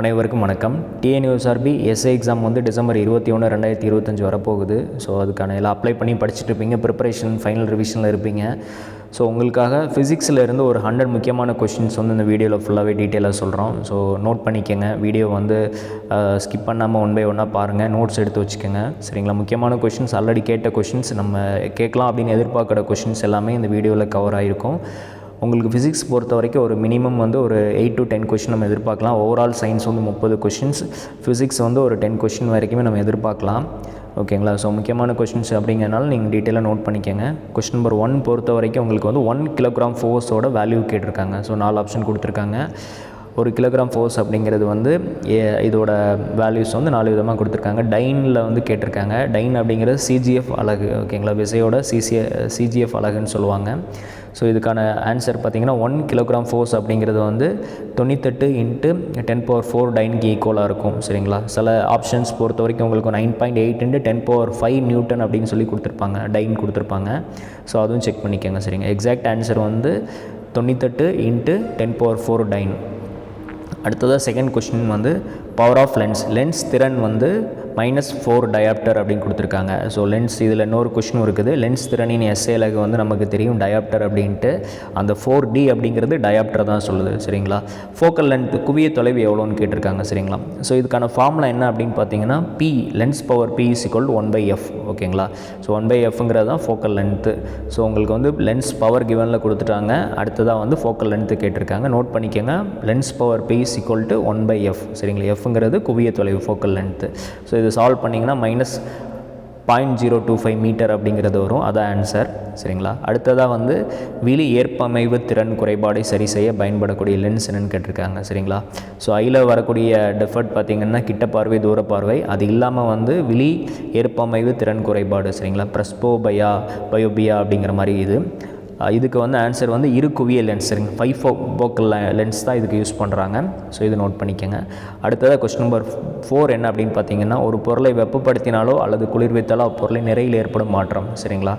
அனைவருக்கும் வணக்கம். TNUSRB SI exam வந்து டிசம்பர் இருபத்தி ஒன்று ரெண்டாயிரத்தி இருபத்தஞ்சி வரப்போகுது. ஸோ அதுக்கான எல்லாம் அப்ளை பண்ணி படிச்சுட்டு இருப்பீங்க. ப்ரிப்பரேஷன் ஃபைனல் ரிவிஷனில் இருப்பீங்க. ஸோ உங்களுக்காக ஃபிசிக்ஸில் இருந்து ஒரு ஹண்ட்ரட் முக்கியமான கொஷின்ஸ் வந்து இந்த வீடியோவில் ஃபுல்லாகவே டீட்டெயிலாக சொல்கிறோம் ஸோ நோட் பண்ணிக்கோங்க. வீடியோ வந்து ஸ்கிப் பண்ணாமல் ஒன் பை ஒன்னாக பாருங்கள் நோட்ஸ் எடுத்து வச்சுக்கோங்க. சரிங்களா? முக்கியமான கொஷின்ஸ் ஆல்ரெடி கேட்ட கொஷின்ஸ் நம்ம கேட்கலாம் அப்படின்னு எதிர்பார்க்குற கொஷின்ஸ் எல்லாமே இந்த வீடியோவில் கவர் ஆகிருக்கும் உங்களுக்கு ஃபிசிக்ஸ் பொறுத்த வரைக்கும் ஒரு மினிமம் வந்து ஒரு எயிட் டு டென் கொஷின் நம்ம எதிர்பார்க்கலாம். ஓவரால் சயின்ஸ் வந்து முப்பது கொஷின்ஸ் ஃபிசிக்ஸ் வந்து ஒரு டென் கொஷின் வரைக்குமே நம்ம எதிர்பார்க்கலாம். ஓகேங்களா ஸோ முக்கியமான கொஷின்ஸ் அப்படிங்கிறனால நீங்கள் டீட்டெயிலாக நோட் பண்ணிக்கோங்க. கொஷின் நம்பர் ஒன் பொறுத்த வரைக்கும் உங்களுக்கு வந்து ஒன் கிலோகிராம் ஃபோர்ஸோட வேல்யூ கேட்டிருக்காங்க. ஸோ நாலு ஆப்ஷன் கொடுத்துருக்காங்க. ஒரு கிலோகிராம் ஃபோர்ஸ் அப்படிங்கிறது வந்து ஏ- இதோட வேல்யூஸ் வந்து நாலு விதமாக கொடுத்துருக்காங்க. டைனில் வந்து கேட்டிருக்காங்க. டைன் அப்படிங்கிறது சிஜிஎஃப் அழகு ஓகேங்களா விசையோட சிசிஎ சிஜிஎஃப் அழகுன்னு சொல்லுவாங்க. ஸோ இதுக்கான ஆன்சர் பார்த்தீங்கன்னா ஒன் கிலோகிராம் ஃபோர்ஸ் அப்படிங்கிறது வந்து தொண்ணூத்தெட்டு இன்ட்டு டென் பவர் ஃபோர் டைன்க்கு ஈக்குவலாக இருக்கும். சரிங்களா? சில ஆப்ஷன்ஸ் பொறுத்த வரைக்கும் உங்களுக்கு nine point eight into ten power five newton அப்படின்னு சொல்லி கொடுத்துருப்பாங்க. டைன் கொடுத்துருப்பாங்க. ஸோ அதுவும் செக் பண்ணிக்கோங்க. சரிங்க? எக்ஸாக்ட் ஆன்சர் வந்து தொண்ணூத்தெட்டு into ten power four dyne அடுத்ததாக செகண்ட் கொஸ்டின் வந்து பவர் ஆஃப் லென்ஸ் லென்ஸ் திறன் வந்து மைனஸ் ஃபோர் டயாப்டர் அப்படின்னு கொடுத்துருக்காங்க. ஸோ லென்ஸ் இதில் இன்னொரு கொஷினும் இருக்குது. லென்ஸ் திறனின் எஸ்ஏலகு வந்து நமக்கு தெரியும் டயாப்டர் அப்படின்ட்டு. அந்த ஃபோர் டி அப்படிங்கிறது டயாப்டர் தான் சொல்லுது. சரிங்களா? ஃபோக்கல் லென்த் குவிய தொலைவு எவ்வளோன்னு கேட்டிருக்காங்க. சரிங்களா? ஸோ இதுக்கான ஃபார்முலா என்ன அப்படின்னு பார்த்தீங்கன்னா P lens power P is equal one by F ஓகேங்களா ஸோ ஒன் பை எஃப்ங்கிறது தான் ஃபோக்கல் லென்த்து ஸோ உங்களுக்கு வந்து லென்ஸ் பவர் கிவனில் கொடுத்துட்டாங்க. அடுத்ததாக வந்து ஃபோக்கல் லென்த்து கேட்டிருக்காங்க. நோட் பண்ணிக்கோங்க. Lens power P is equal to one by F சரிங்களா? எஃப்ங்கிறது குவிய தொலைவு ஃபோக்கல் லென்த்து ஸோ இது சால்வ் பண்ணிங்கன்னா minus point zero two five metre அப்படிங்கிறது வரும். அதான் ஆன்சர் சரிங்களா? அடுத்ததாக வந்து விழி ஏற்பமைவு திறன் குறைபாடை சரி செய்ய பயன்படக்கூடிய லென்ஸ் என்னன்னு கேட்டிருக்காங்க. சரிங்களா? ஸோ ஐயில் வரக்கூடிய டெஃபர்ட் பார்த்திங்கன்னா கிட்ட பார்வை தூர பார்வை. அது இல்லாமல் வந்து விழி ஏற்பமைவு திறன் குறைபாடு. சரிங்களா? ப்ரெஸ்போபயா பயோபியா அப்படிங்கிற மாதிரி இது. இதுக்கு வந்து ஆன்சர் வந்து இரு குவிய லென்ஸுங்க ஃபைவ் ஃபோ போக்கல் லென்ஸ் தான் இதுக்கு யூஸ் பண்ணுறாங்க ஸோ இது நோட் பண்ணிக்கோங்க. அடுத்ததாக கொஸ்டின் நம்பர் ஃபோர் என்ன அப்படின்னு பார்த்தீங்கன்னா ஒரு பொருளை வெப்பப்படுத்தினாலோ அல்லது குளிர்வித்தாலோ அப்பொருளை நிறையில் ஏற்படும் மாற்றம். சரிங்களா?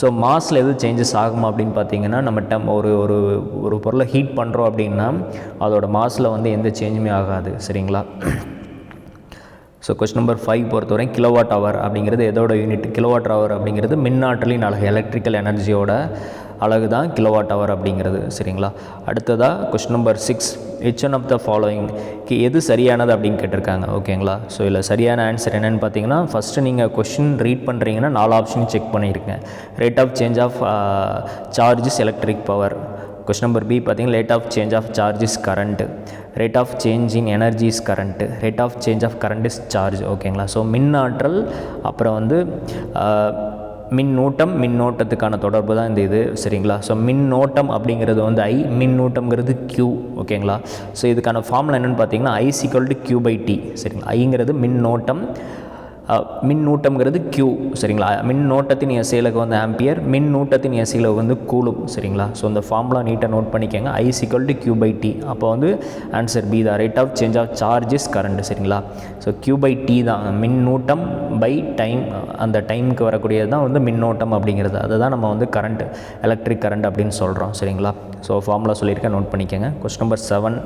ஸோ மாஸில் எது சேஞ்சஸ் ஆகுமா அப்படின்னு பார்த்தீங்கன்னா நம்ம டம் ஒரு ஒரு ஒரு பொருளை ஹீட் பண்ணுறோம் அப்படின்னா அதோட மாஸில் வந்து எந்த சேஞ்சுமே ஆகாது. சரிங்களா? ஸோ கொஸ்டின் நம்பர் ஃபைவ் பொறுத்தவரை கிலோவாட் ஹவர் அப்படிங்கிறது எதோட யூனிட் கிலோவாட் ஹவர் அப்படிங்கிறது மின்னாற்றலின் அழகு எலக்ட்ரிக்கல் எனர்ஜியோட அழகு தான் கிலோவாட் ஹவர் அப்படிங்கிறது சரிங்களா? அடுத்ததாக question number six which one of the following எது சரியானது அப்படின்னு கேட்டிருக்காங்க ஓகேங்களா? ஸோ இதில் சரியான ஆன்சர் என்னென்னு பார்த்தீங்கன்னா ஃபஸ்ட்டு நீங்கள் கொஷின் ரீட் பண்ணுறீங்கன்னா நாலு ஆப்ஷன் செக் பண்ணியிருக்கேன் rate of change of charges electric power question number B பார்த்தீங்கன்னா rate of change of charges current rate of change in energy is current rate of change of current is charge ஓகேங்களா? So மின் ஆற்றல் அப்புறம் வந்து uh, மின்னூட்டம் மின்னோட்டத்துக்கான தொடர்பு தான் இந்த இது சரிங்களா? ஸோ மின்னோட்டம் அப்படிங்கிறது வந்து ஐ மின்னூட்டம்ங்கிறது கியூ ஓகேங்களா? ஸோ இதுக்கான ஃபார்முலா என்னென்னு பார்த்தீங்கன்னா ஐ சிக்கல் டு கியூ பை டி சரிங்களா? ஐங்கிறது மின்னோட்டம் மின்னூட்டம்ங்கிறது கியூ சரிங்களா? மின்னோட்டத்தின் எசையிலக்கு வந்து ஆம்பியர் மின்னூட்டத்தின் எசையில் வந்து கூலும் சரிங்களா? ஸோ இந்த ஃபார்முலா நீட்டாக நோட் பண்ணிக்கோங்க. ஐ சிக்கல் டு கியூ பை டி அப்போ வந்து ஆன்சர் பி தான். Rate of change of charges current சரிங்களா? ஸோ கியூ பை டி தான். மின்னூட்டம் பை டைம் அந்த டைமுக்கு வரக்கூடியது தான் வந்து மின்னோட்டம் அப்படிங்கிறது. அதை தான் நம்ம வந்து கரண்ட் எலக்ட்ரிக் கரண்ட் அப்படின்னு சொல்கிறோம் சரிங்களா? ஸோ ஃபார்முலா சொல்லியிருக்கேன். நோட் பண்ணிக்கோங்க. Question number seven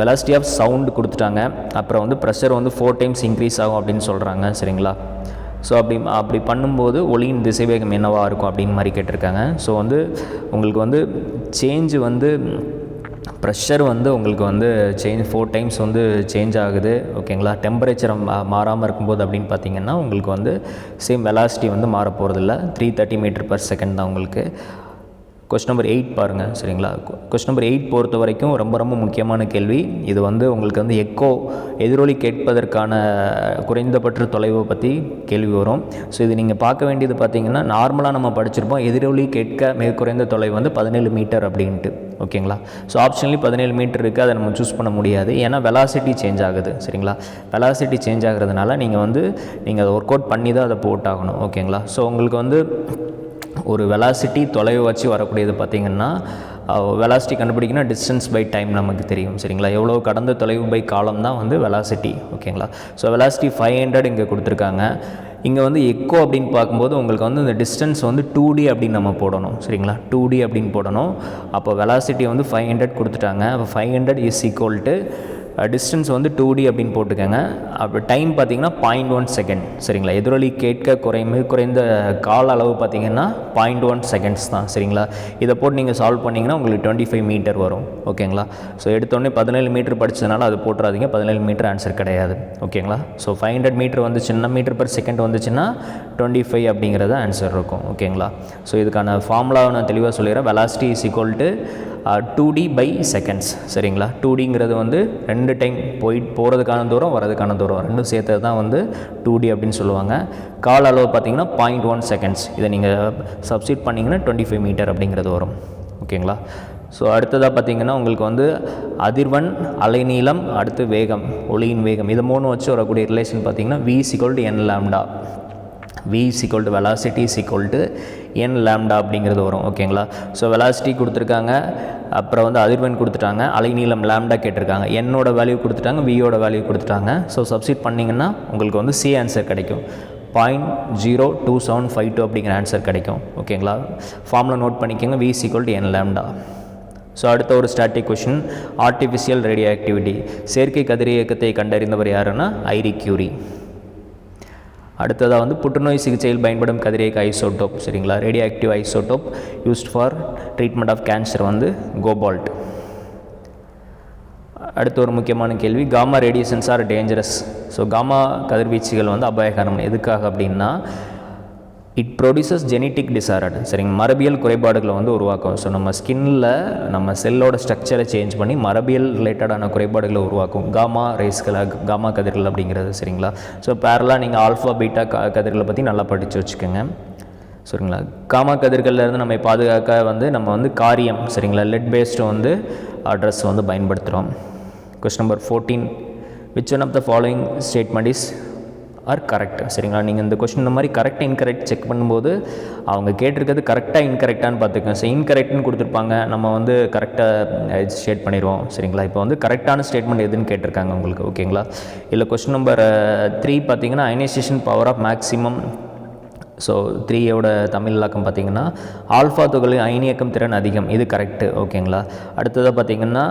velocity of sound கொடுத்துட்டாங்க. அப்புறம் வந்து ப்ரெஷர் வந்து ஃபோர் டைம்ஸ் இன்க்ரீஸ் ஆகும் அப்படின்னு சொல்கிறாங்க சரிங்களா? ஸோ அப்படி அப்படி பண்ணும்போது ஒளியின் திசைவேகம் என்னவாக இருக்கும் அப்படின்னு மாதிரி கேட்டிருக்காங்க. ஸோ வந்து உங்களுக்கு வந்து சேஞ்சு வந்து ப்ரெஷர் வந்து உங்களுக்கு வந்து சேஞ்ச் ஃபோர் டைம்ஸ் வந்து சேஞ்ச் ஆகுது ஓகேங்களா? டெம்பரேச்சர் மாறாமல் இருக்கும்போது அப்படின்னு பார்த்தீங்கன்னா உங்களுக்கு வந்து சேம் வெலாசிட்டி வந்து மாற போகிறதில்ல three thirty metre per second தான் உங்களுக்கு. கொஸ்டின் நம்பர் எயிட் பாருங்கள் சரிங்களா? கொஸ்டின் நம்பர் எயிட் பொறுத்த வரைக்கும் ரொம்ப ரொம்ப முக்கியமான கேள்வி. இது வந்து உங்களுக்கு வந்து எக்கோ எதிரொலி கேட்பதற்கான குறைந்தபட்ச தொலைவை பற்றி கேள்வி வரும். ஸோ இது நீங்கள் பார்க்க வேண்டியது பார்த்தீங்கன்னா நார்மலாக நம்ம படிச்சிருப்போம் எதிரொலி கேட்க மிக குறைந்த தொலைவு வந்து பதினேழு மீட்டர் அப்படின்ட்டு. ஓகேங்களா? ஸோ ஆப்ஷன்லி பதினேழு மீட்டர் இருக்குது அதை நம்ம சூஸ் பண்ண முடியாது. ஏன்னா வெலாசிட்டி சேஞ்ச் ஆகுது சரிங்களா? வெலாசிட்டி சேஞ்ச் ஆகுறதுனால நீங்கள் வந்து நீங்கள் அதை ஒர்க் அவுட் பண்ணி தான் அதை போட்டாகணும் ஓகேங்களா? ஸோ உங்களுக்கு வந்து ஒரு வெலாசிட்டி தொலைவை வச்சு வரக்கூடியது பார்த்திங்கன்னா வெலாசிட்டி கண்டுபிடிக்கணும் டிஸ்டன்ஸ் பை டைம் நமக்கு தெரியும் சரிங்களா? எவ்வளோ கடந்த தொலைவு பை காலம் தான் வந்து வெலாசிட்டி ஓகேங்களா? ஸோ வெலாசிட்டி ஃபைவ் ஹண்ட்ரட் இங்கே கொடுத்துருக்காங்க. இங்கே வந்து எக்கோ அப்படின்னு பார்க்கும்போது உங்களுக்கு வந்து இந்த டிஸ்டன்ஸ் வந்து டூ டி அப்படின்னு நம்ம போடணும் சரிங்களா? டூ டி அப்படின்னு போடணும். அப்போ வெலாசிட்டி வந்து ஃபைவ் ஹண்ட்ரட் கொடுத்துட்டாங்க. அப்போ five hundred is equal to distance வந்து டூ டி அப்படின்னு போட்டுக்கோங்க அப்போ டைம் பார்த்தீங்கன்னா பாயிண்ட் ஒன் செகண்ட் சரிங்களா? எதிரொலி கேட்க குறை மிக குறைந்த கால அளவு பார்த்தீங்கன்னா பாயிண்ட் ஒன் செகண்ட்ஸ் தான் சரிங்களா? இதை போட்டு நீங்கள் சால்வ் பண்ணிங்கன்னா உங்களுக்கு டுவெண்ட்டி ஃபைவ் மீட்டர் வரும் ஓகேங்களா? ஸோ எடுத்தோடனே பதினேழு மீட்டர் படிச்சதுனால அது போட்டுறாதீங்க. பதினேழு மீட்டர் ஆன்சர் கிடையாது ஓகேங்களா? ஸோ ஃபைவ் ஹண்ட்ரட் மீட்டர் வந்து சின்ன மீட்டர் பர் செகண்ட் வந்துச்சுன்னா டுவெண்ட்டி ஃபைவ் அப்படிங்கிறது ஆன்சர் இருக்கும் ஓகேங்களா? ஸோ இதுக்கான ஃபார்முலாவை நான் தெளிவாக சொல்லிடுறேன். Velocity is equal to two D by seconds சரிங்களா? டூ டிங்கிறது வந்து ரெண்டு ரெண்டு டைம் போய் போகிறதுக்கான தூரம் வரதுக்கான தூரம். ரெண்டும் சேர்த்தது தான் வந்து டூ டி அப்படின்னு சொல்லுவாங்க. கால அளவு பார்த்தீங்கன்னா பாயிண்ட் ஒன் செகண்ட்ஸ் இதை நீங்கள் சப்ஸ்டியூட் பண்ணிங்கன்னா டுவெண்ட்டி ஃபைவ் மீட்டர் அப்படிங்கிறது வரும். ஓகேங்களா? ஸோ அடுத்ததாக பார்த்தீங்கன்னா உங்களுக்கு வந்து அதிர்வன் அலைநீளம் அடுத்து வேகம் ஒளியின் வேகம். இது மூணு வச்சு வரக்கூடிய ரிலேஷன் பார்த்தீங்கன்னா V equal to N lambda V is velocity to N lambda அப்படிங்கிறது வரும் ஓகேங்களா ஸோ வெலாசிட்டி கொடுத்துருக்காங்க அப்புறம் வந்து அதிர்வெண் கொடுத்துட்டாங்க அலைநீளம் லேம்டா கேட்டிருக்காங்க. என்னோட வேல்யூ கொடுத்துட்டாங்க வியோட வேல்யூ கொடுத்துட்டாங்க. ஸோ சப்ஸ்டிட் பண்ணிங்கன்னா உங்களுக்கு வந்து சி ஆன்சர் கிடைக்கும். Point zero two seven five two அப்படிங்கிற ஆன்சர் கிடைக்கும் ஓகேங்களா ஃபார்மில் நோட் பண்ணிக்கோங்க V is N lambda so அடுத்த ஒரு static question artificial radio activity செயற்கை கதிரியக்கத்தை கண்டறிந்தவர் யாருன்னா ஐரி கியூரி. அடுத்ததாக வந்து புற்றுநோய் சிகிச்சையில் பயன்படும் கதிரியக்க ஐசோட்டோப் சரிங்களா? Radioactive isotope used for treatment of cancer வந்து கோபால்ட். அடுத்த ஒரு முக்கியமான கேள்வி. Gamma radiations are dangerous. So gamma கதிர்வீச்சுகள் வந்து அபாயகரம் எதுக்காக அப்படின்னா இட் ப்ரொடியூசஸ் ஜெனட்டிக் டிசார்டர் சரிங்க? மரபியல் குறைபாடுகளை வந்து உருவாக்கும். ஸோ நம்ம ஸ்கின்னில் நம்ம செல்லோட ஸ்ட்ரக்சரை சேஞ்ச் பண்ணி மரபியல் ரிலேட்டடான குறைபாடுகளை உருவாக்கும். காமா ரேஸ்களை காமா கதிர்கள் அப்படிங்கிறது சரிங்களா? ஸோ பேரலாக நீங்கள் ஆல்ஃபா பீட்டா க கதிர்களை பற்றி நல்லா படித்து வச்சுக்கோங்க. சரிங்களா? காமா கதிர்கள்லேருந்து நம்ம பாதுகாக்க வந்து நம்ம வந்து காரியம் சரிங்களா? லெட் பேஸ்டு வந்து ட்ரெஸ் வந்து பயன்படுத்துகிறோம் question number fourteen which one of the following statement is are correct சரிங்களா? நீங்கள் இந்த கொஸ்டின் இந்த மாதிரி கரெக்ட் இன்கரெக்ட் செக் பண்ணும்போது அவங்க கேட்டிருக்கிறது கரெக்டாக இன்கரெக்டான்னு பார்த்துக்கோங்க. ஸோ இன்கரெக்ட்னு கொடுத்துருப்பாங்க. நம்ம வந்து கரெக்டாக ஸ்டேட் பண்ணிடுவோம் சரிங்களா? இப்போ வந்து கரெக்டான ஸ்டேட்மெண்ட் எதுன்னு கேட்டிருக்காங்க உங்களுக்கு ஓகேங்களா இல்லை கொஸ்டின் நம்பர் த்ரீ பார்த்தீங்கன்னா ionisation power of maximum so த்ரீயோட தமிழ் இலக்கம் பார்த்தீங்கன்னா ஆல்ஃபா துகளின் அயனியக்கம் திறன் அதிகம். இது கரெக்டு ஓகேங்களா? அடுத்ததாக பார்த்தீங்கன்னா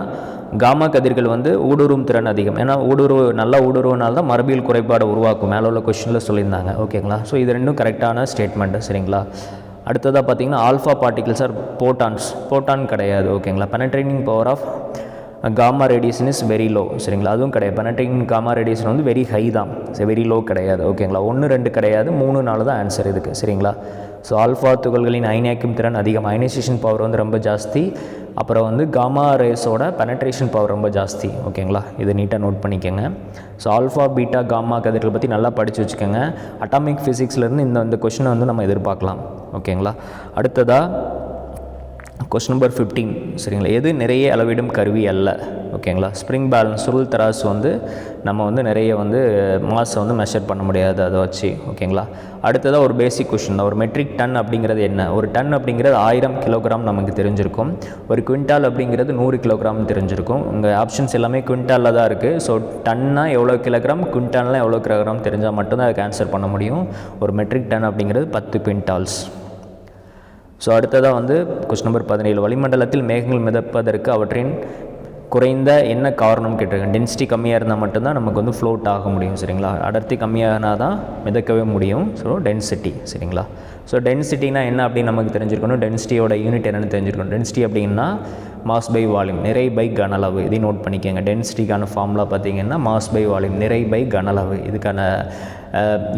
காமா கதிர்கள் வந்து ஊடுருவும் திறன் அதிகம். ஏன்னா ஊடுருவு நல்லா ஊடுருவனால தான் மரபியல் குறைபாடு உருவாக்கும். மேலே உள்ள கொஷினில் சொல்லியிருந்தாங்க. ஓகேங்களா? ஸோ இது ரெண்டும் கரெக்டான ஸ்டேட்மெண்ட்டு சரிங்களா? அடுத்ததாக பார்த்தீங்கன்னா alpha particles R photons photon கிடையாது ஓகேங்களா? Penetrating power of gamma radiation is very low சரிங்களா? அதுவும் கிடையாது. பெனட்டிங் காமா ரேடியேஷன் வந்து வெரி ஹை தான். வெரி லோ கிடையாது. ஓகேங்களா ஒன்று ரெண்டு கிடையாது. மூணு நாலு தான் ஆன்சர் இதுக்கு. சரிங்களா? ஸோ ஆல்ஃபா துகள்களின் அயனியாக்கும் திறன் அதிகம். அயனைசேஷன் பவர் வந்து ரொம்ப ஜாஸ்தி. அப்புறம் வந்து காமா ரேஸோட பெனட்ரேஷன் பவர் ரொம்ப ஜாஸ்தி. ஓகேங்களா இது நீட்டாக நோட் பண்ணிக்கோங்க. ஸோ ஆல்ஃபா பீட்டா காமா கதிர்கள் பற்றி நல்லா படித்து வச்சுக்கோங்க. அட்டாமிக் ஃபிசிக்ஸ்லேருந்து இந்த இந்த கொஷினை வந்து நம்ம எதிர்பார்க்கலாம். ஓகேங்களா அடுத்ததாக கொஸ்டின் நம்பர் ஃபிஃப்டீன் சரிங்களா? எது நிறைய அளவிடும் கருவி அல்ல? ஓகேங்களா ஸ்ப்ரிங் பேலன்ஸ் சுருள் தராசு வந்து நம்ம வந்து நிறைய வந்து மாஸை வந்து மெஷர் பண்ண முடியாது அதை வச்சு. ஓகேங்களா அடுத்ததாக ஒரு பேசிக் கொஷின் தான். ஒரு மெட்ரிக் டன் அப்படிங்கிறது என்ன? ஒரு டன் அப்படிங்கிறது ஆயிரம் கிலோகிராம் நமக்கு தெரிஞ்சிருக்கும். ஒரு குவிண்டால் அப்படிங்கிறது நூறு கிலோகிராம் தெரிஞ்சிருக்கும். உங்கள் ஆப்ஷன்ஸ் எல்லாமே குவிண்டாலில் தான் இருக்குது ஸோ டன்னா எவ்வளோ கிலோகிராம் குவிண்டால்னால் எவ்வளோ கிலோகிராம் தெரிஞ்சால் மட்டும்தான் அதுக்கு ஆன்சர் பண்ண முடியும். ஒரு மெட்ரிக் டன் அப்படிங்கிறது பத்து குவிண்டால்ஸ் ஸோ அடுத்ததாக வந்து கொஸ்டின் நம்பர் பதினேழு. வளிமண்டலத்தில் மேகங்கள் மிதப்பதற்கு அவற்றின் குறைந்த என்ன காரணம் கேட்டிருக்கேன் டென்சிட்டி கம்மியாக இருந்தால் மட்டும்தான் நமக்கு வந்து ஃப்ளோட் ஆக முடியும் சரிங்களா? அடர்த்தி கம்மியானா தான் மிதக்கவே முடியும். ஸோ டென்சிட்டி சரிங்களா? ஸோ டென்சிட்டினா என்ன அப்படின்னு நமக்கு தெரிஞ்சிருக்கணும். டென்சிட்டியோட யூனிட் என்னென்னு தெரிஞ்சிருக்கணும். டென்சிட்டி அப்படின்னா மாஸ் பை வால்யூம் நிறை பை கனளவு இதையும் நோட் பண்ணிக்கோங்க. டென்சிட்டிக்கான ஃபார்முலா பார்த்தீங்கன்னா மாஸ் பை வால்யூம் நிறை பை கனளவு இதுக்கான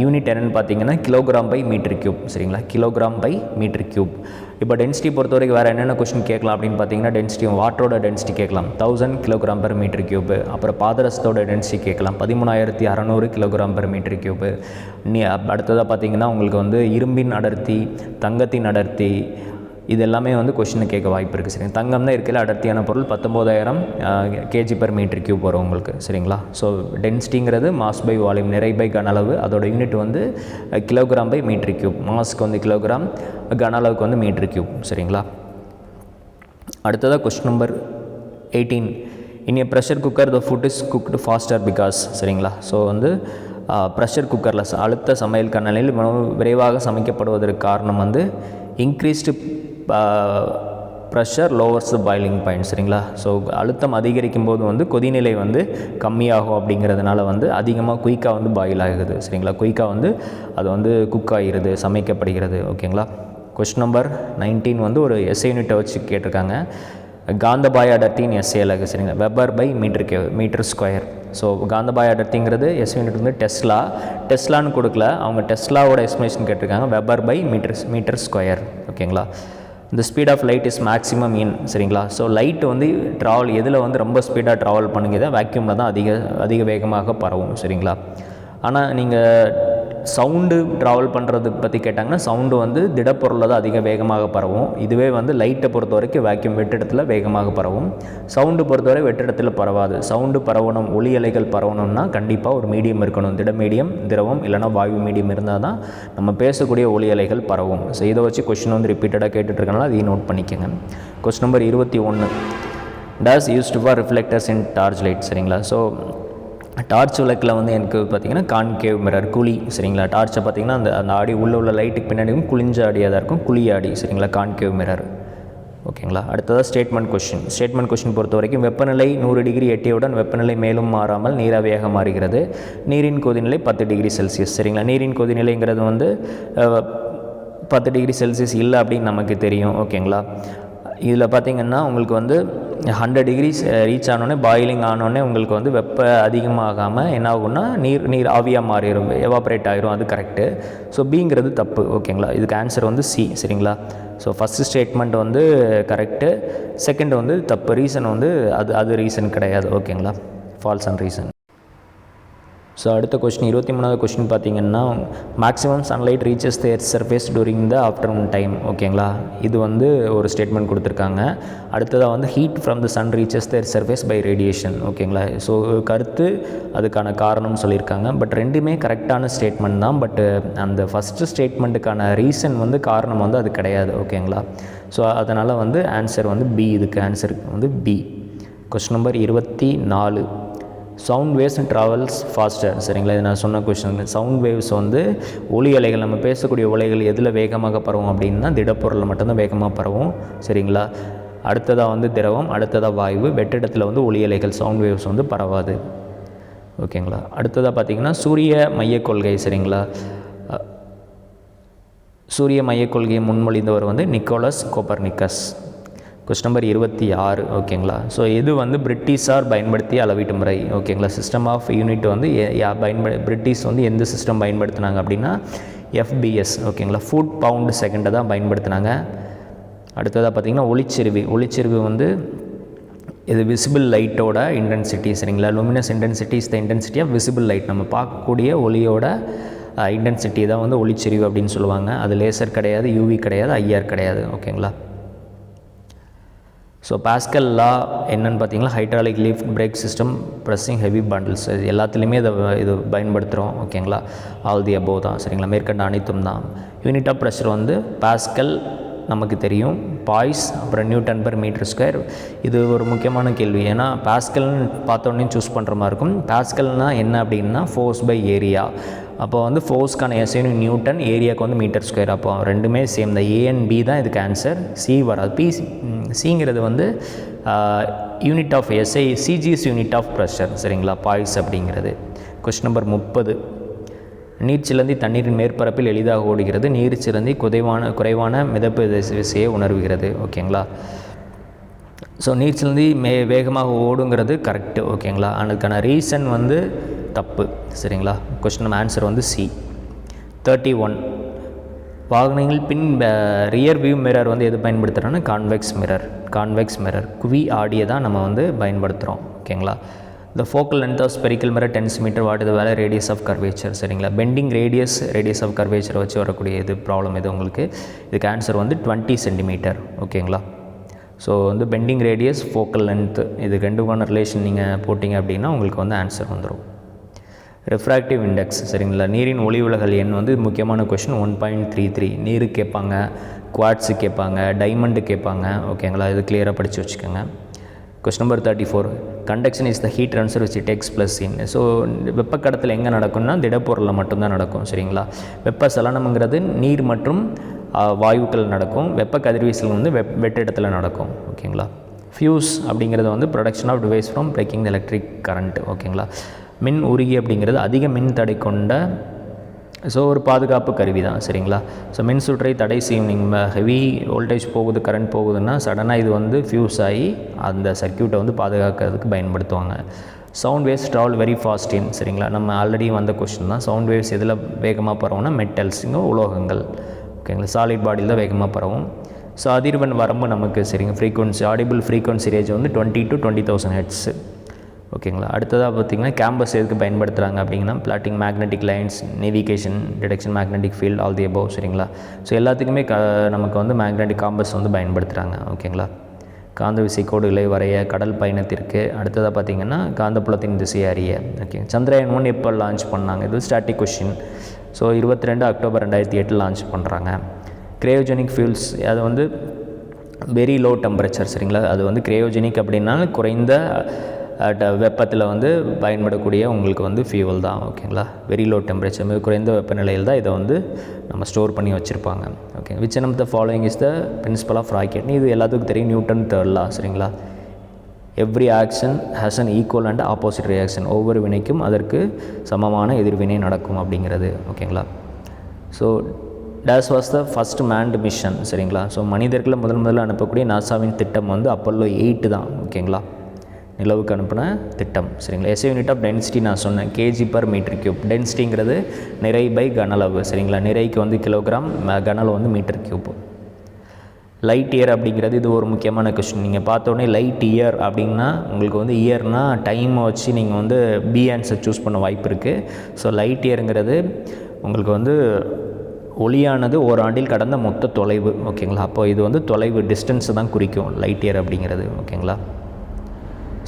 யூனிட் என்னென்னு பார்த்தீங்கன்னா கிலோகிராம் பை மீட்டர் கியூப் சரிங்களா? கிலோகிராம் பை மீட்டர் கியூப் இப்போ டென்சிட்டி பொறுத்த வரைக்கும் வேறு என்னென்ன கொஸ்டின் கேட்கலாம் அப்படின்னு பார்த்தீங்கன்னா டென்சிட்டி வாட்டரோட டென்சிட்டி கேட்கலாம். Thousand kilogram per metre cube அப்புறம் பாதரசத்தோட டென்சிட்டி கேட்கலாம். பதிமூணாயிரத்தி அறநூறு கிலோகிராம் பெர் மீட்டர் கியூப் நீ அடுத்ததாக பார்த்தீங்கன்னா உங்களுக்கு வந்து இரும்பின் அடர்த்தி தங்கத்தின் அடர்த்தி இது எல்லாமே வந்து கொஷினை கேட்க வாய்ப்பு இருக்குது சரிங்க தங்கம் தான் இருக்கல அடர்த்தியான பொருள் பத்தொம்போதாயிரம் கேஜி பர் மீட்டர் கியூப் வரும் உங்களுக்கு சரிங்களா? ஸோ டென்சிட்டிங்கிறது மாஸ் பை வால்யூம் நிறை பை கன அளவு. அதோட யூனிட் வந்து கிலோகிராம் பை மீட்டர் கியூப் மாஸ்க்கு வந்து கிலோகிராம் கன அளவுக்கு வந்து மீட்டர் கியூப் சரிங்களா? அடுத்ததாக question number eighteen in a pressure cooker the food is cooked faster because சரிங்களா? ஸோ வந்து ப்ரெஷர் குக்கரில் அழுத்த சமையல் கண்ணலில் உணவு விரைவாக சமைக்கப்படுவதற்கு காரணம் வந்து increased pressure lowers boiling point சரிங்களா? ஸோ அழுத்தம் அதிகரிக்கும் போது வந்து கொதிநிலை வந்து கம்மியாகும் அப்படிங்கிறதுனால வந்து அதிகமாக குயிக்காக வந்து பாயில் ஆகுது சரிங்களா? குயிக்காக வந்து அது வந்து குக் ஆகிருது சமைக்கப்படுகிறது ஓகேங்களா? கொஸ்டின் நம்பர் நைன்டீன் வந்து ஒரு எஸ்ஐ யூனிட்டை வச்சு கேட்டிருக்காங்க. காந்தபாய அடர்த்தின்னு எஸ்ஏ அலகு சரிங்களா? Weber by metre K metre square so காந்தபாய அடர்த்திங்கிறது எஸ் யூனிட் வந்து டெஸ்லா டெஸ்லான்னு கொடுக்கல. அவங்க டெஸ்லாவோட எஸ்டிமேஷன் கேட்டிருக்காங்க. Weber by metre metre square ஓகேங்களா? இந்த speed of light is maximum in சரிங்களா? ஸோ லைட் வந்து ட்ராவல் எதில் வந்து ரொம்ப ஸ்பீடாக ட்ராவல் பண்ணுங்க வேக்யூமில் தான் அதிக அதிக வேகமாக பரவும் சரிங்களா? ஆனால் நீங்கள் சவுண்டு ட்ராவல் பண்ணுறது பற்றி கேட்டாங்கன்னா சவுண்டு வந்து திடப்பொருளில் தான் அதிக வேகமாக பரவும். இதுவே வந்து லைட்டை பொறுத்த வரைக்கும் வேக்யூம் வெற்றிடத்தில் வேகமாக பரவும். சவுண்டு பொறுத்தவரை வெற்றிடத்தில் பரவாது. சவுண்டு பரவணும் ஒளி அலைகள் பரவணும்னா கண்டிப்பாக ஒரு மீடியம் இருக்கணும். திட மீடியம் திரவம் இல்லைனா வாயு மீடியம் இருந்தால் தான் நம்ம பேசக்கூடிய ஒளி அலைகள் பரவும். ஸோ இதை வச்சு கொஷின் வந்து ரிப்பீட்டடாக கேட்டுட்ருக்கனால அதையும் நோட் பண்ணிக்கோங்க. கொஸ்டின் நம்பர் இருபத்தி ஒன்று does used for reflectors in torch light சரிங்களா? ஸோ டார்ச் விளக்கில் வந்து எனக்கு பார்த்தீங்கன்னா கான்கேவ் மிரர் குழி சரிங்களா? டார்ச்சை பார்த்தீங்கன்னா அந்த அந்த ஆடி உள்ள உள்ள லைட்டுக்கு பின்னாடியும் குளிஞ்ச ஆடியாக தான் இருக்கும். குழி ஆடி சரிங்களா? கான்கேவ் மிரர் ஓகேங்களா? அடுத்ததாக ஸ்டேட்மெண்ட் கொஷின் ஸ்டேட்மெண்ட் கொஷின் பொறுத்த வரைக்கும் வெப்பநிலை நூறு டிகிரி எட்டியவுடன் வெப்பநிலை மேலும் மாறாமல் நீராவியாக மாறுகிறது. நீரின் கொதிநிலை பத்து டிகிரி செல்சியஸ் சரிங்களா? நீரின் கொதிநிலைங்கிறது வந்து பத்து டிகிரி செல்சியஸ் இல்லை அப்படின்னு நமக்கு தெரியும். ஓகேங்களா? இதில் பார்த்தீங்கன்னா உங்களுக்கு வந்து ஹண்ட்ரட் டிகிரிஸ் ரீச் ஆனோடனே பாயிலிங் ஆனோடனே உங்களுக்கு வந்து வெப்ப அதிகமாகாமல் என்ன ஆகும்னா நீர் நீர் ஆவியாக மாறிடும் எவாப்ரேட் ஆகிரும் அது கரெக்டு ஸோ பிங்கிறது தப்பு ஓகேங்களா இதுக்கு ஆன்சர் வந்து சி சரிங்களா? ஸோ ஃபஸ்ட்டு ஸ்டேட்மெண்ட் வந்து கரெக்டு செகண்ட் வந்து தப்பு ரீசன் வந்து அது அது ரீசன் கிடையாது ஓகேங்களா ஃபால்ஸ் அண்ட் ரீசன் ஸோ அடுத்த கொஸ்டின் இருபத்தி மூணாவது கொஸ்டின் பார்த்தீங்கன்னா maximum sunlight reaches the earth surface during the afternoon time ஓகேங்களா இது வந்து ஒரு ஸ்டேட்மெண்ட் கொடுத்துருக்காங்க. அடுத்ததாக வந்து heat from the sun reaches the earth surface by radiation ஓகேங்களா ஸோ கருத்து அதுக்கான காரணம் சொல்லியிருக்காங்க. பட் ரெண்டுமே கரெக்டான ஸ்டேட்மெண்ட் தான். பட் அந்த ஃபஸ்ட்டு ஸ்டேட்மெண்ட்டுக்கான ரீசன் வந்து காரணம் வந்து அது கிடையாது ஓகேங்களா ஸோ அதனால் வந்து ஆன்சர் வந்து பி இதுக்கு ஆன்சர் வந்து பி கொஸ்டின் நம்பர் இருபத்தி நாலு. சவுண்ட் வேவ்ஸ் ட்ராவல்ஸ் ஃபாஸ்டர் சரிங்களா? இது நான் சொன்ன கொஷின் சவுண்ட் வேவ்ஸ் வந்து ஒலி அலைகள் நம்ம பேசக்கூடிய ஒலைகள் எதில் வேகமாக பரவும் அப்படின்னா திடப்பொருளில் மட்டும்தான் வேகமாக பரவும். சரிங்களா? அடுத்ததாக வந்து திரவம் அடுத்ததாக வாயு வெற்றிடத்தில் வந்து ஒலி அலைகள் சவுண்ட் வேவ்ஸ் வந்து பரவாது. ஓகேங்களா? அடுத்ததாக பார்த்தீங்கன்னா சூரிய மையக் கொள்கை சரிங்களா? சூரிய மையக் கொள்கையை முன்மொழிந்தவர் வந்து நிக்கோலஸ் கோப்பர்னிக்கஸ். கொஸ்டின் நம்பர் இருபத்தி ஆறு ஓகேங்களா ஸோ இது வந்து பிரிட்டிஷார் பயன்படுத்திய அளவீட்டு முறை? ஓகேங்களா சிஸ்டம் ஆஃப் யூனிட் வந்து யா பயன்படு பிரிட்டிஷ் வந்து எந்த சிஸ்டம் பயன்படுத்தினாங்க அப்படின்னா எஃபிஎஸ் ஓகேங்களா ஃபுட் பவுண்டு செகண்டை தான் பயன்படுத்தினாங்க. அடுத்ததாக பார்த்தீங்கன்னா ஒளிச்செருவி ஒளிச்செருவி வந்து இது விசிபிள் லைட்டோட இன்டென்சிட்டி சரிங்களா? Luminous intensity is the intensity of visible light நம்ம பார்க்கக்கூடிய ஒளியோட இன்டென்சிட்டி தான் வந்து ஒளிச்செறிவு அப்படின்னு சொல்லுவாங்க. அது லேசர் கிடையாது யூவி கிடையாது ஐஆர் கிடையாது ஓகேங்களா ஸோ பாஸ்கல் லா என்னென்னு பார்த்தீங்கன்னா hydraulic lift brake system pressing heavy bundles இது எல்லாத்துலேயுமே இதை இது பயன்படுத்துகிறோம் ஓகேங்களா? ஆல் தி அபோவ் தான் சரிங்களா? மேற்கண்ட அனைத்தும் தான். யூனிட் ஆஃப் ப்ரெஷர் வந்து பாஸ்கல் நமக்கு தெரியும். பாய்ஸ் அப்புறம் நியூட்டன் பர் மீட்டர் ஸ்கொயர் இது ஒரு முக்கியமான கேள்வி. ஏன்னா பாஸ்கல்னு பார்த்தோன்னே சூஸ் பண்ணுற மாதிரி இருக்கும். பாஸ்கல்னால் என்ன அப்படின்னா ஃபோர்ஸ் பை ஏரியா அப்போ வந்து ஃபோர்ஸ்க்கான எஸ்ஐனு நியூட்டன் ஏரியாவுக்கு வந்து மீட்டர் ஸ்கொயர். அப்போ ரெண்டுமே சேம் தான். ஏஎன் பி தான் இதுக்கு ஆன்சர் சி வராது. பி சிங்கிறது வந்து unit of SI CGS unit of pressure சரிங்களா? பாய்ஸ் அப்படிங்கிறது. கொஸ்டின் நம்பர் முப்பது. நீர்ச்சிலந்தி தண்ணீரின் மேற்பரப்பில் எளிதாக ஓடுகிறது. நீர்ச்சிலந்தி குறைவான குறைவான மிதப்பு விசையை உணர்வுகிறது. ஓகேங்களா ஸோ நீர்ச்சிலந்தி மே வேகமாக ஓடுங்கிறது கரெக்டு ஓகேங்களா அதுக்கான ரீசன் வந்து தப்பு சரிங்களா? கொஸ்டின் ஆன்சர் வந்து சி தேர்ட்டி ஒன் வாகனங்கள் பின் ரியர் வியூ மிரர் வந்து எது பயன்படுத்துகிறோன்னா கான்வெக்ஸ் மிரர் கான்வெக்ஸ் மிரர் குவி ஆடியை தான் நம்ம வந்து பயன்படுத்துகிறோம் ஓகேங்களா? The focal length of spherical mirror tens metre what இது வேலை ரேடியஸ் ஆஃப் கர்வேச்சர் சரிங்களா? Bending radius radius of curvature வச்சு வரக்கூடிய இது ப்ராப்ளம் இது உங்களுக்கு. இதுக்கு ஆன்சர் வந்து 20 சென்டிமீட்டர் ஓகேங்களா? ஸோ வந்து பெண்டிங் ரேடியஸ் ஃபோக்கல் லென்த்து இது ரெண்டுக்கான ரிலேஷன் நீங்கள் போட்டிங்க அப்படின்னா உங்களுக்கு வந்து ஆன்சர் வந்துடும் ரெஃப்ராக்டிவ் இண்டெக்ஸ் சரிங்களா? நீரின் ஒளி விலகல் எண் வந்து முக்கியமான question one point three three நீரு கேட்பாங்க குவாட்ஸு கேட்பாங்க டைமண்டு கேட்பாங்க. ஓகேங்களா இது கிளியராக படித்து வச்சுக்கோங்க. Question number thirty four conduction is the heat transfer which takes place in so வெப்பக்கடத்தில் எங்கே நடக்கும்னா திடப்பொருளில் மட்டும்தான் நடக்கும் சரிங்களா? வெப்ப சலனம்ங்கிறது நீர் மற்றும் வாயுக்கள் நடக்கும். வெப்ப கதிர்வீசல் வந்து வெப் வெற்றிடத்தில் நடக்கும் ஓகேங்களா ஃபியூஸ் அப்படிங்கிறது வந்து protection of device from breaking electric current ஓகேங்களா மின் உருகி அப்படிங்கிறது அதிக மின் தடை கொண்ட ஸோ ஒரு பாதுகாப்பு கருவி தான் சரிங்களா? ஸோ மின் சுற்றை தடை செய்யும் நீங்கள் ஹெவி வோல்டேஜ் போகுது கரண்ட் போகுதுன்னா சடனாக இது வந்து ஃபியூஸ் ஆகி அந்த சர்க்யூட்டை வந்து பாதுகாக்கிறதுக்கு பயன்படுத்துவாங்க. Sound waves travel very fast in சரிங்களா? நம்ம ஆல்ரெடி வந்த கொஸ்டின் தான். சவுண்ட் வேவ்ஸ் எதில் வேகமாக பரவும்னா மெட்டல்ஸுங்க உலோகங்கள். ஓகேங்களா? சாலிட் பாடியில் தான் வேகமாக பரவும். ஸோ அதிர்வன் வரம்பு நமக்கு சரிங்க? ஃப்ரீக்வன்சி ஆடிபிள் ஃப்ரீக்வன்சி ரேஞ்ச் வந்து twenty to twenty thousand hertz ஓகேங்களா? அடுத்ததாக பார்த்தீங்கன்னா கேம்பஸ் எதுக்கு பயன்படுத்துகிறாங்க அப்படிங்கன்னா plotting magnetic lines navigation detection magnetic field all the above சரிங்களா? ஸோ எல்லாத்துக்குமே க நமக்கு வந்து மேக்னெட்டிக் காம்பஸ் வந்து பயன்படுத்துகிறாங்க ஓகேங்களா? காந்த விசைக்கோடுகளை வரைய கடல் பயணத்திற்கு அடுத்ததாக பார்த்தீங்கன்னா காந்தப்புலத்தின் திசையை அறிய ஓகே. சந்திரயான் ஒன் எப்போ லான்ச் பண்ணாங்க? இது ஸ்டாட்டிக் கொஷின் ஸோ இருபத்தி ரெண்டு அக்டோபர் ரெண்டாயிரத்தி எட்டில் லான்ச் பண்ணுறாங்க கிரையோஜெனிக் ஃபியூல்ஸ் அது வந்து வெரி லோ டெம்பரேச்சர் சரிங்களா? அது வந்து கிரையோஜெனிக் அப்படின்னா குறைந்த வெப்பத்தில் வந்து பயன்படக்கூடிய உங்களுக்கு வந்து ஃபியூவல் தான் ஓகேங்களா வெரி லோ டெம்பரேச்சர் மிக குறைந்த வெப்பநிலையில் தான் இதை வந்து நம்ம ஸ்டோர் பண்ணி வச்சுருப்பாங்க okay which one of the following is the principle of ராக்கெட்னு இது எல்லாத்துக்கும் தெரியும் நியூட்டன் தேர்ட்லா சரிங்களா? Every action has an equal and opposite reaction ஒவ்வொரு வினைக்கும் அதற்கு சமமான எதிர்வினை நடக்கும் அப்படிங்கிறது ஓகேங்களா so this was the first manned mission சரிங்களா? ஸோ மனிதர்களை முதல் முதல்ல அனுப்பக்கூடிய நாசாவின் திட்டம் வந்து அப்பல்லோ எயிட்டு தான் ஓகேங்களா நிலவுக்கு அனுப்பின திட்டம். சரிங்களா? எஸ்ஏ யூனிட் ஆஃப் டென்சிட்டி நான் சொன்னேன். கேஜி பர் மீட்டர் கியூப் டென்சிட்டிங்கிறது நிறை பை கனளவு சரிங்களா? நிறைக்கு வந்து கிலோகிராம் ம- கனளவு வந்து மீட்டர் கியூப் லைட் இயர் அப்படிங்கிறது இது ஒரு முக்கியமான கொஸ்டின் நீங்கள் பார்த்தோன்னே லைட் இயர் அப்படின்னா உங்களுக்கு வந்து இயர்னால் டைமை வச்சு நீங்கள் வந்து பி ஆன்சர் சூஸ் பண்ண வாய்ப்பு இருக்குது ஸோ லைட் இயருங்கிறது உங்களுக்கு வந்து ஒளியானது ஓராண்டில் கடந்த மொத்த தொலைவு. ஓகேங்களா? அப்போ இது வந்து தொலைவு டிஸ்டன்ஸை தான் குறிக்கும். லைட் இயர் அப்படிங்கிறது. ஓகேங்களா?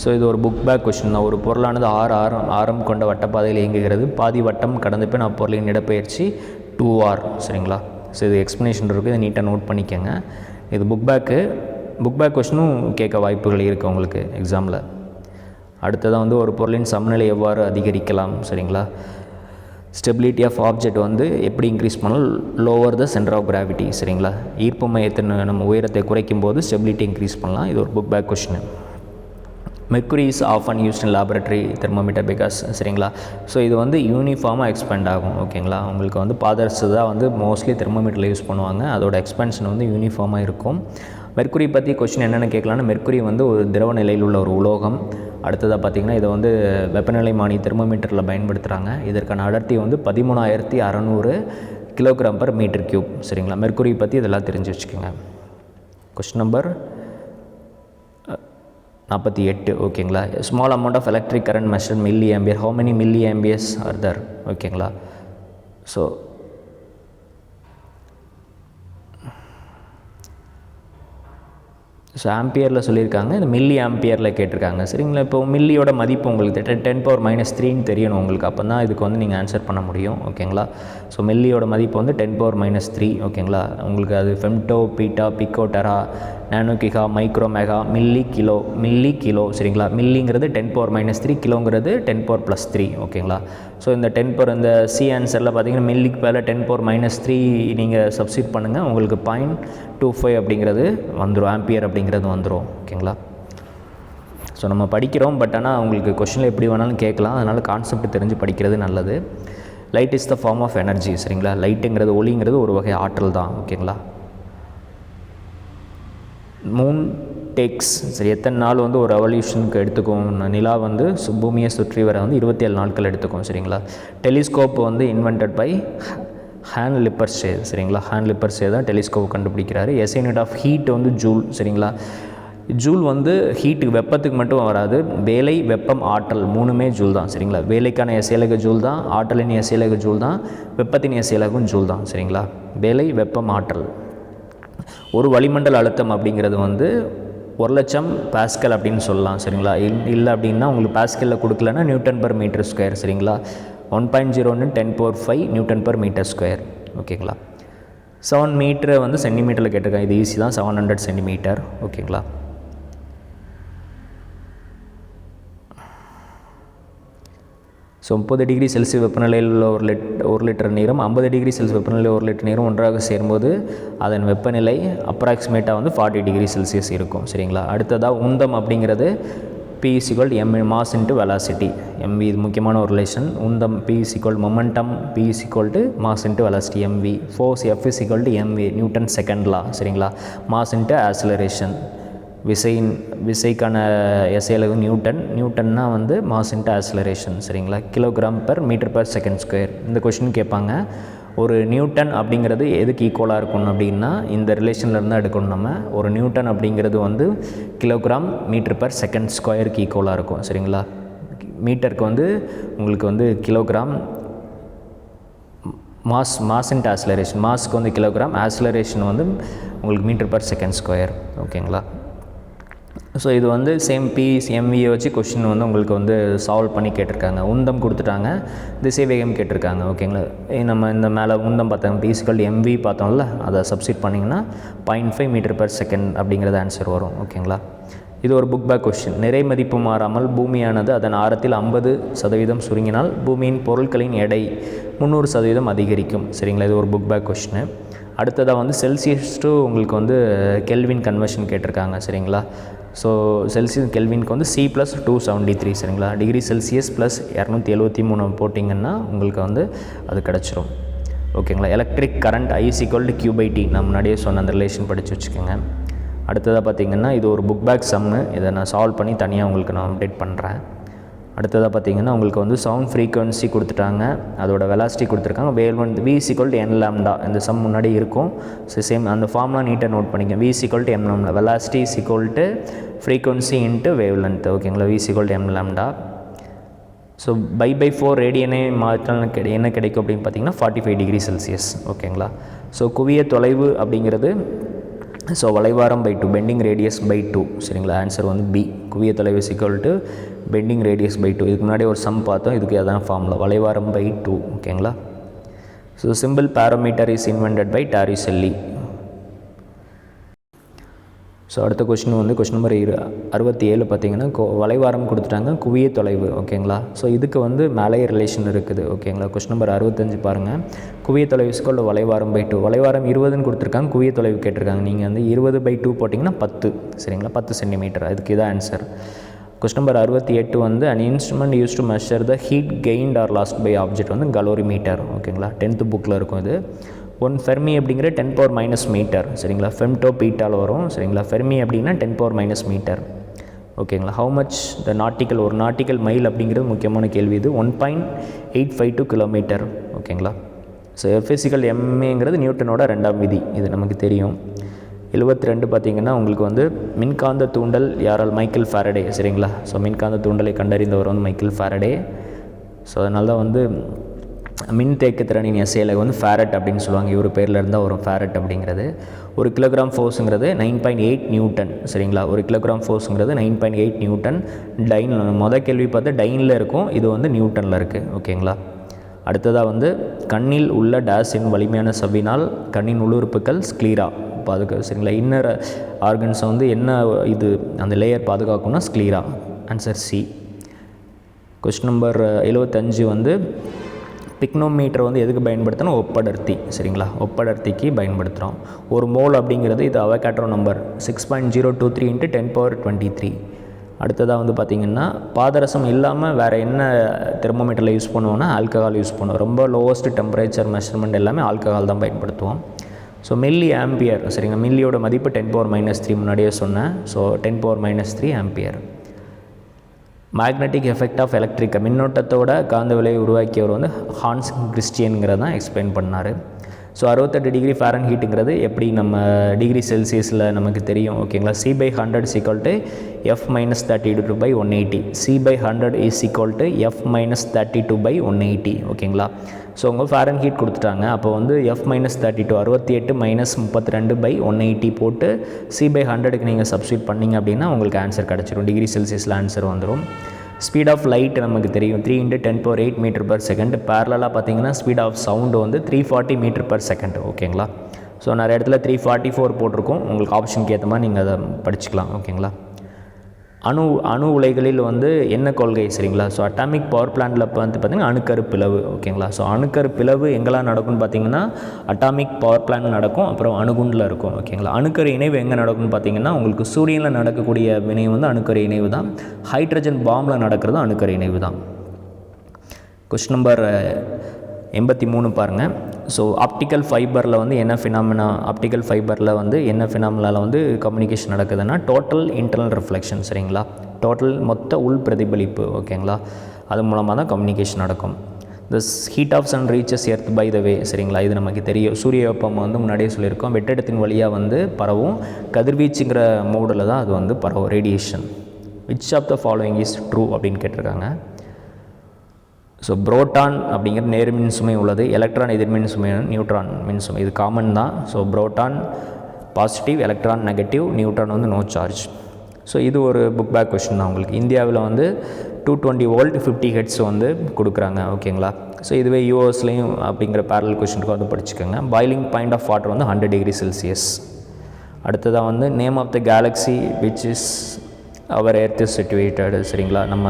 ஸோ இது ஒரு புக் பேக் கொஷின் தான் ஒரு பொருளானது ஆறு ஆரம் ஆரம் கொண்ட வட்டப்பாதையில் இயங்குகிறது. பாதி வட்டம் கடந்து போய் நான் பொருளின் இடப்பெயர்ச்சி டூ ஆர் சரிங்களா? ஸோ இது எக்ஸ்ப்ளனேஷன் இருக்குது இதை நீட்டாக நோட் பண்ணிக்கோங்க. இது புக் பேக்கு புக் பேக் கொஷினும் கேட்க வாய்ப்புகள் இருக்குது உங்களுக்கு எக்ஸாமில் அடுத்ததாக வந்து ஒரு பொருளின் சமநிலை எவ்வாறு அதிகரிக்கலாம் சரிங்களா? ஸ்டெபிலிட்டி ஆஃப் ஆப்ஜெக்ட் வந்து எப்படி இன்க்ரீஸ் பண்ணலாம் lower the centre of gravity சரிங்களா? ஈர்ப்பு மையத்தின் நம்ம உயரத்தை குறைக்கும் போது ஸ்டெபிலிட்டி இன்க்ரீஸ் பண்ணலாம். இது ஒரு book back question mercury is often used in laboratory thermometer because சரிங்களா? ஸோ இது வந்து யூனிஃபார்மாக எக்ஸ்பெண்ட் ஆகும் ஓகேங்களா? உங்களுக்கு வந்து பாதர்ஸ் தான் வந்து மோஸ்ட்லி தெர்மோமீட்டரில் யூஸ் பண்ணுவாங்க. அதோட எக்ஸ்பென்ஷன் வந்து யூனிஃபார்மாக இருக்கும். மெர்க்குரி பற்றி கொஸ்டின் என்னென்னு கேட்கலான்னா மெர்க்குரி வந்து ஒரு திரவ நிலையில் உள்ள ஒரு உலோகம். அடுத்ததாக பார்த்திங்கன்னா இதை வந்து வெப்பநிலை மானி தெர்மோமீட்டரில் பயன்படுத்துகிறாங்க இதற்கான அடர்த்தி வந்து பதிமூணாயிரத்தி அறநூறு கிலோகிராம் பர் மீட்டர் கியூப் சரிங்களா? மெர்க்குரி பற்றி இதெல்லாம் தெரிஞ்சு வச்சுக்கோங்க. கொஸ்டின் நம்பர் நாற்பத்தி எட்டு ஓகேங்களா? Small amount of electric current measure milliampere how many milliamperes are there ஓகேங்களா? ஸோ ஸோ ஆம்பியரில் சொல்லியிருக்காங்க. இந்த மில்லி ஆம்பியரில் கேட்டிருக்காங்க. சரிங்களா? இப்போ மில்லியோட மதிப்பு உங்களுக்கு டென் டென் பவர் மைனஸ் த்ரீன்னு தெரியணும் உங்களுக்கு. அப்போ தான் இதுக்கு வந்து நீங்கள் ஆன்சர் பண்ண முடியும். ஓகேங்களா? ஸோ மில்லியோட மதிப்பு வந்து டென் பவர் மைனஸ் த்ரீ ஓகேங்களா உங்களுக்கு அது femto peta pico tera nano giga micro mega milli kilo milli kilo சரிங்களா? மில்லிங்கிறது டென் பவர் மைனஸ் த்ரீ கிலோங்கிறது டென் பவர் ப்ளஸ் த்ரீ ஓகேங்களா ஸோ இந்த டென் பவர் இந்த சி ஆன்சரில் பார்த்தீங்கன்னா மில்லிக்கு மேலே டென் பவர் மைனஸ் த்ரீ நீங்கள் சப்ஸ்டியூட் பண்ணுங்கள் உங்களுக்கு பாயிண்ட் டூ ஃபைவ் அப்படிங்கிறது வந்துடும் ஆம்பியர் அப்படிங்கிறது வந்துடும் ஓகேங்களா ஸோ நம்ம படிக்கிறோம் பட் ஆனால் உங்களுக்கு கொஷனில் எப்படி வேணாலும் கேட்கலாம். அதனால் கான்செப்ட் தெரிஞ்சு படிக்கிறது நல்லது. Light is the form of energy சரிங்களா? லைட்டுங்கிறது ஒளிங்கிறது ஒரு வகை ஆற்றல் தான் ஓகேங்களா? மூன் டேக்ஸ் சரி எத்தனை நாள் வந்து ஒரு ரெவல்யூஷனுக்கு எடுத்துக்கும் நிலா வந்து சு- பூமியை சுற்றி வர வந்து இருபத்தி ஏழு நாட்கள் எடுத்துக்கும் சரிங்களா? டெலிஸ்கோப் வந்து இன்வென்டட் பை ஹேண்ட் லிப்பர்ஸே சரிங்களா? ஹேண்ட் லிப்பர்ஸே தான் டெலிஸ்கோப் கண்டுபிடிக்கிறாரு. எஸ் யூனிட் ஆஃப் ஹீட் வந்து ஜூல் சரிங்களா? ஜூல் வந்து ஹீட்டுக்கு வெப்பத்துக்கு மட்டும் வராது. வேலை வெப்பம் ஆற்றல் மூணுமே ஜூல் தான். சரிங்களா? வேலைக்கான எசையலகு ஜூல் தான். ஆற்றலின் எசையலகு ஜூல் தான். வெப்பத்தின் எசையலகும் ஜூல் தான். சரிங்களா? வேலை வெப்பம் ஆற்றல். ஒரு வளிமண்டல அழுத்தம் அப்படிங்கிறது வந்து ஒரு லட்சம் பாஸ்கல் அப்படின்னு சொல்லலாம். சரிங்களா? இல் இல்லை அப்படின்னா உங்களுக்கு பாஸ்கலில் கொடுக்கலன்னா நியூட்டன் பர் மீட்டர் ஸ்கொயர். சரிங்களா? ஒன் பாயிண்ட் ஜீரோன்னு ten power five newton per metre square. ஓகேங்களா? செவன் மீட்டரை வந்து சென்டிமீட்டரில் கேட்டிருக்காங்க. இது ஈஸி தான். Seven hundred centimetre. ஓகேங்களா? ஸோ முப்பது டிகிரி செல்சியஸ் வெப்பநிலையில் உள்ள ஒரு லிட் ஒரு லிட்டர் நீரும் ஐம்பது டிகிரி செல்சியஸ் வெப்பநிலையில் ஒரு லிட்டர் நீரும் ஒன்றாக சேரும்போது அதன் வெப்பநிலை அப்ராக்சிமேட்டாக வந்து ஃபார்ட்டி டிகிரி செல்சியஸ் இருக்கும். சரிங்களா? அடுத்ததாக உந்தம் அப்படிங்கிறது P is equal M mass into velocity MV இது முக்கியமான ஒரு ரிலேஷன் உந்தம் P is equal momentum P is equal to mass into velocity MV force F is equal to MV Newton second law சரிங்களா? மாஸ் இன்ட்டு ஆசிலரேஷன் விசையின் விசைக்கான எஸ்ஐலகு newton. நியூட்டன்னா வந்து mass into acceleration சரிங்களா? Kilogram per metre per second square. இந்த question கேட்பாங்க ஒரு Newton அப்படிங்கிறது எதுக்கு ஈக்குவலாக இருக்கணும் அப்படின்னா இந்த ரிலேஷன்லேருந்து எடுக்கணும் நம்ம. ஒரு நியூட்டன் அப்படிங்கிறது வந்து கிலோகிராம் மீட்டர் பர் செகண்ட் ஸ்கொயருக்கு ஈக்குவலாக இருக்கும் சரிங்களா? மீட்டருக்கு வந்து உங்களுக்கு வந்து kilogram mass mass into acceleration. Mask வந்து கிலோகிராம் ஆக்சிலரேஷன் வந்து உங்களுக்கு மீட்டர் பர் செகண்ட் ஸ்கொயர் ஓகேங்களா? ஸோ இது வந்து சேம் பிஸ் எம்வியை வச்சு கொஷின் வந்து உங்களுக்கு வந்து சால்வ் பண்ணி கேட்டிருக்காங்க. உந்தம் கொடுத்துட்டாங்க. திசை வேகம் கேட்டிருக்காங்க ஓகேங்களா நம்ம இந்த மேலே உந்தம் பார்த்தோம். பிசிக்கல் எம்வி பார்த்தோம்ல அதை சப்ஸ்டிட் பண்ணிங்கன்னா point five metre per second அப்படிங்கிறது ஆன்சர் வரும். ஓகேங்களா இது ஒரு புக் பேக் கொஷின் நிறை மதிப்பு மாறாமல் பூமியானது அதன் ஆரத்தில் ஐம்பது சதவீதம் சுருங்கினால் பூமியின் பொருட்களின் எடை முந்நூறு சதவீதம் அதிகரிக்கும். சரிங்களா? இது ஒரு புக் பேக் கொஷினு அடுத்ததாக வந்து செல்சியஸ் டு உங்களுக்கு வந்து கெல்வின் கன்வர்ஷன் கேட்டிருக்காங்க. சரிங்களா? ஸோ செல்சியஸ் கெல்வினுக்கு வந்து C plus two seventy three சரிங்களா? டிகிரி செல்சியஸ் ப்ளஸ் இரநூத்தி எழுபத்தி மூணு போட்டிங்கன்னா உங்களுக்கு வந்து அது கிடச்சிரும். ஓகேங்களா? Electric current I is Q by T நான் முன்னாடியே சொன்ன அந்த ரிலேஷன் படித்து வச்சுக்கோங்க. அடுத்ததாக பார்த்தீங்கன்னா இது ஒரு புக் பேக் சம்மு இதை நான் சால்வ் பண்ணி தனியாக உங்களுக்கு நான் அப்டேட் பண்ணுறேன் அடுத்ததாக பார்த்தீங்கன்னா உங்களுக்கு வந்து சவுண்ட் ஃப்ரீக்வன்சி கொடுத்துட்டாங்க. அதோட வெலாசிட்டி கொடுத்துருக்காங்க. வேல் one v equal to n lambda இந்த சம் முன்னாடி இருக்கும். ஸோ சேம் அந்த ஃபார்ம்லாம் நீட்டாக நோட் பண்ணிக்கோங்க. V is equal to M lambda velocity is equal to frequency into wavelength ஓகேங்களா V is equal to M lambda so by by four ரேடியனே மாற்றம் கிடை என்ன கிடைக்கும் அப்படின்னு பார்த்தீங்கன்னா ஃபார்ட்டி ஃபைவ் டிகிரி செல்சியஸ் ஓகேங்களா ஸோ குவிய தொலைவு அப்படிங்கிறது so வளைவாரம் by two bending radius by two சரிங்களா? ஆன்சர் வந்து பி குவிய தொலைவு equal to bending radius by two இதுக்கு முன்னாடி ஒரு சம் பார்த்தோம். இதுக்கு அதான் ஃபார்முலா வளைவாரம் பை டூ ஓகேங்களா so simple barometer is invented by Torricelli so அடுத்த கொஷின் வந்து கொஸ்டின் நம்பர் இரு அறுபத்தி ஏழு பார்த்தீங்கன்னா கொ வளைவாரம் கொடுத்துட்டாங்க குவிய தொலைவு ஓகேங்களா ஸோ இதுக்கு வந்து மேலே ரிலேஷன் இருக்குது ஓகேங்களா கொஸ்டின் நம்பர் அறுபத்தஞ்சு பாருங்கள் குவிய தொலைவு ஸ்கூல் வளைவாரம் பை டூ வளைவாரம் இருபதுன்னு கொடுத்துருக்காங்க குவிய தொலைவு கேட்டிருக்காங்க. நீங்கள் வந்து இருபது பை டூ போட்டிங்கன்னா பத்து சரிங்களா? பத்து சென்டிமீட்டர் அதுக்கு இதான் ஆன்சர் கொஸ்டின் நம்பர் அறுபத்தி எட்டு வந்து an instrument used to measure the heat gained or lost by object வந்து கலோரி மீட்டர் ஓகேங்களா டென்த்து புக்கில் இருக்கும் இது. ஒன் ஃபெர்மி அப்படிங்கிற டென் பவர் மைனஸ் மீட்டர் சரிங்களா? ஃபெம்டோ பீட்டால் வரும். சரிங்களா? ஃபெர்மி அப்படின்னா டென் பவர் மைனஸ் மீட்டர் ஓகேங்களா? ஹவு மச் த நாட்டிக்கல் ஒரு நாட்டிக்கல் மைல் அப்படிங்கிறது முக்கியமான கேள்வி இது. One point eight five two kilometre ஓகேங்களா? ஸோ ஃபிசிக்கல் எம்ஏங்கிறது நியூட்டனோட ரெண்டாம் விதி. இது நமக்கு தெரியும். எழுபத்தி ரெண்டு பார்த்தீங்கன்னா உங்களுக்கு வந்து மின்காந்த தூண்டல் யாரால்? மைக்கேல் ஃபேரடே சரிங்களா? ஸோ மின்காந்த தூண்டலை கண்டறிந்தவர் வந்து மைக்கேல் ஃபேரடே ஸோ அதனால தான் வந்து மின் தேக்குத்திறனின் சேலை வந்து ஃபேரட் அப்படின்னு சொல்லுவாங்க. இவர் பேரில் இருந்தால் வரும் ஃபேரட் அப்படிங்கிறது. ஒரு கிலோகிராம் ஃபோர்ஸுங்கிறது நைன் பாயிண்ட் எயிட் நியூட்டன் சரிங்களா? ஒரு kilogram ஃபோர்ஸுங்கிறது nine point eight newton dyne மொதல் கேள்வி பார்த்தா டைனில் இருக்கும் இது வந்து நியூட்டனில் இருக்குது ஓகேங்களா? அடுத்ததாக வந்து கண்ணில் உள்ள டேஸின் வலிமையான சவ்வினால் கண்ணின் உள்ளுறுப்புகள் ஸ்க்ளீரா பாதுகா சரிங்களா? இன்னர் ஆர்கன்ஸை வந்து என்ன இது அந்த layer பாதுகாக்கும்னா sclera answer C question number எழுபத்தஞ்சு வந்து பிக்னோமீட்டர் வந்து எதுக்கு பயன்படுத்தணும்? ஒப்படர்த்தி சரிங்களா? ஒப்படர்த்திக்கு பயன்படுத்துகிறோம் ஒரு மோல் அப்படிங்கிறது இது Avogadro number six point zero two three into ten power twenty three அடுத்ததாக வந்து பார்த்திங்கன்னா பாதரசம் இல்லாமல் வேறு என்ன தெர்மோமீட்டரில் யூஸ் பண்ணுவோம்னா ஆல்கஹால் யூஸ் பண்ணுவோம். ரொம்ப லோவஸ்ட் டெம்பரேச்சர் மெஷர்மெண்ட் எல்லாமே ஆல்கஹால் தான் பயன்படுத்துவோம். ஸோ மில்லி ஆம்பியர் சரிங்க? மில்லியோட மதிப்பு டென் பவர் மைனஸ் த்ரீ முன்னாடியே சொன்னேன். So ten power minus three ampere magnetic effect of electric மின்னோட்டத்தோட காந்த விலையை உருவாக்கியவர் வந்து ஹான்ஸ் கிறிஸ்டியனுங்கிறதான் எக்ஸ்பிளைன் பண்ணார். ஸோ அறுபத்தெட்டு டிகிரி ஃபேரன் ஹீட்டுங்கிறது எப்படி நம்ம டிகிரி செல்சியஸில் நமக்கு தெரியும்? ஓகேங்களா C by hundred equal to F minus thirty two by one eighty C by hundred is equal to F minus thirty two by one eighty ஓகேங்களா ஸோ உங்கள் ஃபேரன் ஹீட் கொடுத்துட்டாங்க. அப்போ வந்து எஃப் மைனஸ் தேர்ட்டி டூ அறுபத்தி எட்டு minus முப்பத்தி ரெண்டு by one eighty போட்டு சி பை ஹண்ட்ரடுக்கு நீங்கள் சப்ஸ்டியூட் பண்ணிங்க அப்படின்னா உங்களுக்கு ஆன்சர் கிடச்சிரும். டிகிரி செல்சியஸில் ஆன்சர் வந்துடும் ஸ்பீட் ஆஃப் லைட் நமக்கு தெரியும். Three into ten power eight metre per second பேரலாக பார்த்தீங்கன்னா ஸ்பீட் ஆஃப் சவுண்டு வந்து three forty metre per second ஓகேங்களா ஸோ நிறைய இடத்துல த்ரீ ஃபார்ட்டி ஃபோர் போட்டிருக்கோம். உங்களுக்கு ஆப்ஷனுக்கு ஏற்ற மாதிரி நீங்கள் அதை படிச்சுக்கலாம். ஓகேங்களா அணு அணு உலைகளில் வந்து என்ன கொள்கை சரிங்களா? ஸோ அட்டாமிக் பவர் பிளான்ட்டில் வந்து பார்த்திங்கன்னா அணுக்கரு பிளவு ஓகேங்களா? ஸோ அணுக்கரு பிளவு எங்கெல்லாம் நடக்கும்னு பார்த்தீங்கன்னா அட்டாமிக் பவர் பிளான்ட் நடக்கும் அப்புறம் அணுகுண்டில் இருக்கும் ஓகேங்களா? அணுக்கரு இணைவு எங்கே நடக்கும்னு பார்த்தீங்கன்னா உங்களுக்கு சூரியனில் நடக்கக்கூடிய வினை வந்து அணுக்கரு இணைவு தான். ஹைட்ரஜன் பாம்பில் நடக்கிறதும் அணுக்கரு இணைவு தான். கொஸ்டின் நம்பர் எண்பத்தி மூணு பாருங்கள் ஸோ ஆப்டிக்கல் ஃபைபரில் வந்து என்ன ஃபினாமினா ஆப்டிக்கல் ஃபைபரில் வந்து என்ன ஃபினாமினாவில் வந்து கம்யூனிகேஷன் நடக்குதுன்னா டோட்டல் இன்டர்னல் ரிஃப்ளெக்ஷன் சரிங்களா? டோட்டல் மொத்த உள் பிரதிபலிப்பு ஓகேங்களா? அது மூலமாக தான் கம்யூனிகேஷன் நடக்கும். The heat of sun reaches earth by the way சரிங்களா? இது நமக்கு தெரியும். சூரிய வெப்பம் வந்து முன்னாடியே சொல்லியிருக்கோம். வெற்றிடத்தின் வழியாக வந்து பரவும் கதிர்வீச்சுங்கிற மோடில் தான் அது வந்து பரவும் radiation which of the following is true அப்படின்னு கேட்டிருக்காங்க? ஸோ புரோட்டான் அப்படிங்கிற நேர்மின் சுமை உள்ளது எலக்ட்ரான் எதிர்மின் சுமை நியூட்ரான் மின் சுமை. இது காமன் தான். So proton positive electron negative neutron வந்து நோ சார்ஜ் ஸோ இது ஒரு புக் பேக் கொஷின் தான் உங்களுக்கு. இந்தியாவில் வந்து two twenty volt fifty hertz வந்து கொடுக்குறாங்க. ஓகேங்களா ஸோ இதுவே யூஎஸ்லேயும் அப்படிங்கிற பேரல் கொஷினுக்கு வந்து படிச்சுக்கோங்க. பாய்லிங் பாயிண்ட் ஆஃப் வாட்டர் வந்து ஹண்ட்ரட் டிகிரி செல்சியஸ் அடுத்ததாக வந்து name of the galaxy which is our earth is situated சரிங்களா? நம்ம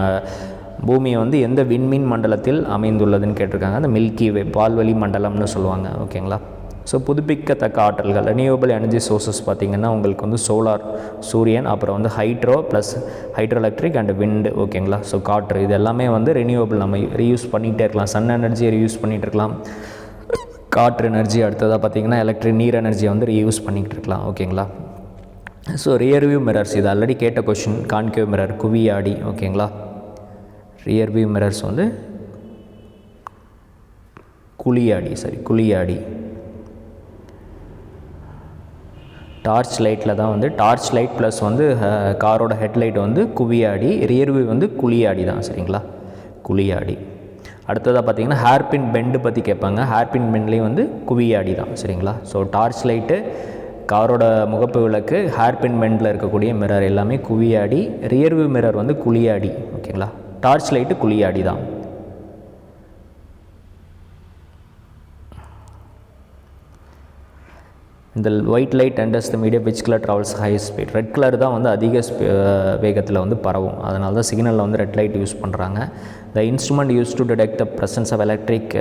பூமியை வந்து எந்த விண்மீன் மண்டலத்தில் அமைந்துள்ளதுன்னு கேட்டிருக்காங்க. அந்த மில்கி வே பால்வெளி மண்டலம்னு சொல்லுவாங்க. ஓகேங்களா? ஸோ புதுப்பிக்கத்தக்க ஆற்றல்கள் ரினியூவபிள் எனர்ஜி சோர்சஸ் பார்த்திங்கன்னா உங்களுக்கு வந்து சோலார் சூரியன் அப்புறம் வந்து hydro plus hydro electric and wind ஓகேங்களா? ஸோ காற்று இது எல்லாமே வந்து ரினியூவபிள் நம்ம ரீயூஸ் பண்ணிகிட்டே இருக்கலாம். சன் எனர்ஜியை ரீயூஸ் பண்ணிகிட்டு இருக்கலாம். காற்று எனர்ஜி அடுத்ததாக பார்த்திங்கன்னா எலக்ட்ரிக் நீர் எனர்ஜியை வந்து ரீயூஸ் பண்ணிக்கிட்டு இருக்கலாம். ஓகேங்களா? ஸோ ரியர்வியூ மிரர்ஸ் இது ஆல்ரெடி கேட்ட கொஷின் கான்கேவ் மிரர் குவியாடி ஓகேங்களா? ரியர் வியூ மிரர்ஸ் வந்து குழியாடி சாரி குழியாடி. டார்ச் லைட்டில் தான் வந்து டார்ச் லைட் ப்ளஸ் வந்து காரோட ஹெட்லைட் வந்து குவியாடி ரியர் வியூ வந்து குழியாடி தான் சரிங்களா? குழியாடி. அடுத்ததாக பார்த்தீங்கன்னா ஹேர்பின் பெண்டு பற்றி கேட்பாங்க. ஹேர்பின் பெண்ட்லேயும் வந்து குவியாடி தான் சரிங்களா? ஸோ டார்ச் லைட்டு காரோட முகப்பு விளக்கு ஹேர்பின் பெண்டில் இருக்கக்கூடிய மிரர் எல்லாமே குவியாடி ரியர்வியூ மிரர் வந்து குழியாடி ஓகேங்களா? டார்ச் லைட்டு குழியாடி தான். இந்த white light enters the medium which colour travels high speed red colour தான் வந்து அதிக வேகத்தில் வந்து பரவும். அதனால தான் சிக்னலில் வந்து ரெட் லைட் யூஸ் பண்ணுறாங்க the instrument used to detect the presence of electric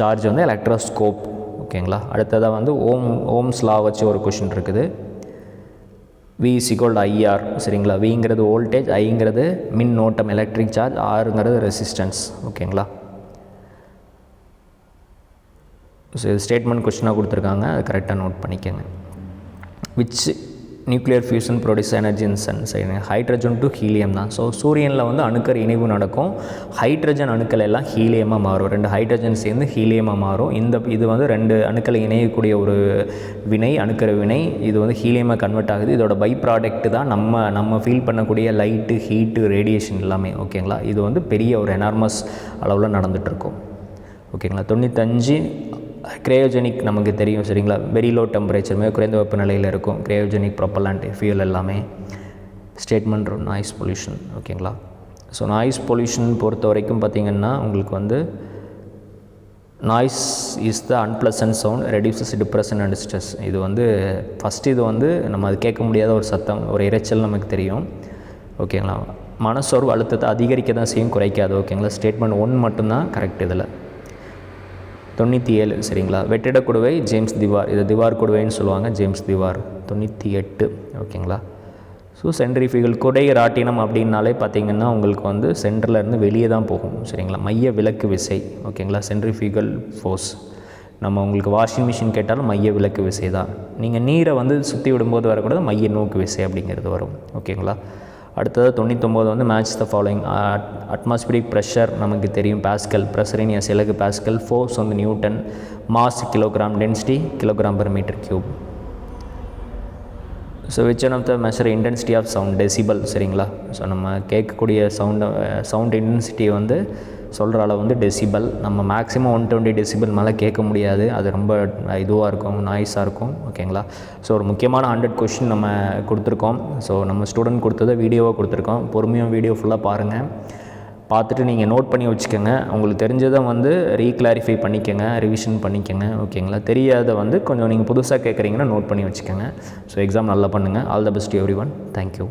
charge வந்து எலக்ட்ரோஸ்கோப் ஓகேங்களா அடுத்ததாக வந்து ஓம் ஓம்ஸ் லா வச்சு ஒரு கொஷின் இருக்குது. வி சிகோல்டு ஐஆர் சரிங்களா? விங்கிறது வோல்டேஜ் ஐங்கிறது மின் ஓட்டம் எலக்ட்ரிக் சார்ஜ் ஆறுங்கிறது ரெசிஸ்டன்ஸ் ஓகேங்களா ஸோ இது ஸ்டேட்மெண்ட் கொஸ்டினாக கொடுத்துருக்காங்க. அது கரெக்டாக நோட் பண்ணிக்கோங்க. Which nuclear fusion produce energy in sun சரி ஹைட்ரஜன் டு ஹீலியம் தான். ஸோ சூரியனில் வந்து அணுக்கர் இணைவு நடக்கும். ஹைட்ரஜன் அணுக்கள் எல்லாம் ஹீலியமாக மாறும். ரெண்டு ஹைட்ரஜன் சேர்ந்து ஹீலியமாக மாறும். இந்த இது வந்து ரெண்டு அணுக்களை இணையக்கூடிய ஒரு வினை அணுக்கர் வினை. இது வந்து ஹீலியமாக கன்வெர்ட் ஆகுது. இதோட பை ப்ராடக்ட் தான் நம்ம நம்ம ஃபீல் பண்ணக்கூடிய லைட்டு ஹீட்டு ரேடியேஷன் எல்லாமே. ஓகேங்களா இது வந்து பெரிய ஒரு எனார்மஸ் அளவில் நடந்துகிட்ருக்கும் ஓகேங்களா தொண்ணூத்தஞ்சு க்ரேயோஜெனிக் நமக்கு தெரியும் சரிங்களா? வெரி லோ டெம்பரேச்சர் மிக குறைந்த வெப்பநிலையில் இருக்கும். க்ரேயோஜெனிக் ப்ரொப்பலண்ட் ஃபியூல் எல்லாமே ஸ்டேட்மெண்ட் நாய்ஸ் பொல்யூஷன் ஓகேங்களா? ஸோ நாய்ஸ் பொல்யூஷன் பொறுத்த வரைக்கும் பார்த்திங்கன்னா உங்களுக்கு வந்து noise is the unpleasant sound reduces depression and stress இது வந்து ஃபஸ்ட்டு இது வந்து நம்ம அது கேட்க முடியாத ஒரு சத்தம் ஒரு இரைச்சல் நமக்கு தெரியும். ஓகேங்களா? மனசோர்வு அழுத்தத்தை அதிகரிக்க தான் செய்யும் குறைக்காது ஓகேங்களா? ஸ்டேட்மெண்ட் ஒன் மட்டும்தான் கரெக்ட் இதில். தொண்ணூற்றி ஏழு சரிங்களா? வெற்றிட குடுவை ஜேம்ஸ் திவார். இது திவார் குடுவைன்னு சொல்லுவாங்க ஜேம்ஸ் திவார். தொண்ணூற்றி எட்டு ஓகேங்களா? ஸோ சென்ட்ரிஃபிகல் குடை ராட்டினம் அப்படின்னாலே பார்த்திங்கன்னா உங்களுக்கு வந்து சென்டர்லேருந்து வெளியே தான் போகும் சரிங்களா? மைய விலக்கு விசை ஓகேங்களா? சென்ட்ரிஃபியூகல் ஃபோர்ஸ் நம்ம உங்களுக்கு வாஷிங் மிஷின் கேட்டாலும் மைய விலக்கு விசை தான். நீங்கள் நீரை வந்து சுற்றி விடும்போது வரக்கூடாது மைய நோக்கு விசை அப்படிங்கிறது வரும் ஓகேங்களா? அடுத்தது தொண்ணூத்தொம்போது வந்து match the following atmospheric pressure நமக்கு தெரியும். பாஸ்கல் ப்ரெஷரின் சிலகு பாஸ்கல் ஃபோர்ஸ் வந்து newton. Mass kilogram density kilogram per metre cube so which one of the measure intensity of sound decibel சரிங்களா? ஸோ நம்ம கேட்கக்கூடிய சவுண்டு சவுண்ட் இன்டென்சிட்டி வந்து சொல்கிற அளவு வந்து டெசிபல் நம்ம மேக்ஸிமம் ஒன் டுவெண்ட்டி டெசிபல் மேலே கேட்க முடியாது. அது ரொம்ப இதுவாக இருக்கும் நாய்ஸாக இருக்கும் ஓகேங்களா ஸோ ஒரு முக்கியமான ஹண்ட்ரட் கொஷின் நம்ம கொடுத்துருக்கோம். ஸோ நம்ம ஸ்டூடெண்ட் கொடுத்ததை வீடியோவாக கொடுத்துருக்கோம். பொறுமையாக வீடியோ ஃபுல்லாக பாருங்கள் பார்த்துட்டு நீங்கள் நோட் பண்ணி வச்சுக்கோங்க. உங்களுக்கு தெரிஞ்சதை வந்து ரீக்ளாரிஃபை பண்ணிக்கோங்க ரிவிஷன் பண்ணிக்கோங்க ஓகேங்களா தெரியாத வந்து கொஞ்சம் நீங்கள் புதுசாக கேட்குறீங்கன்னா நோட் பண்ணி வச்சுக்கோங்க. ஸோ எக்ஸாம் நல்லா பண்ணுங்கள் all the best everyone thank you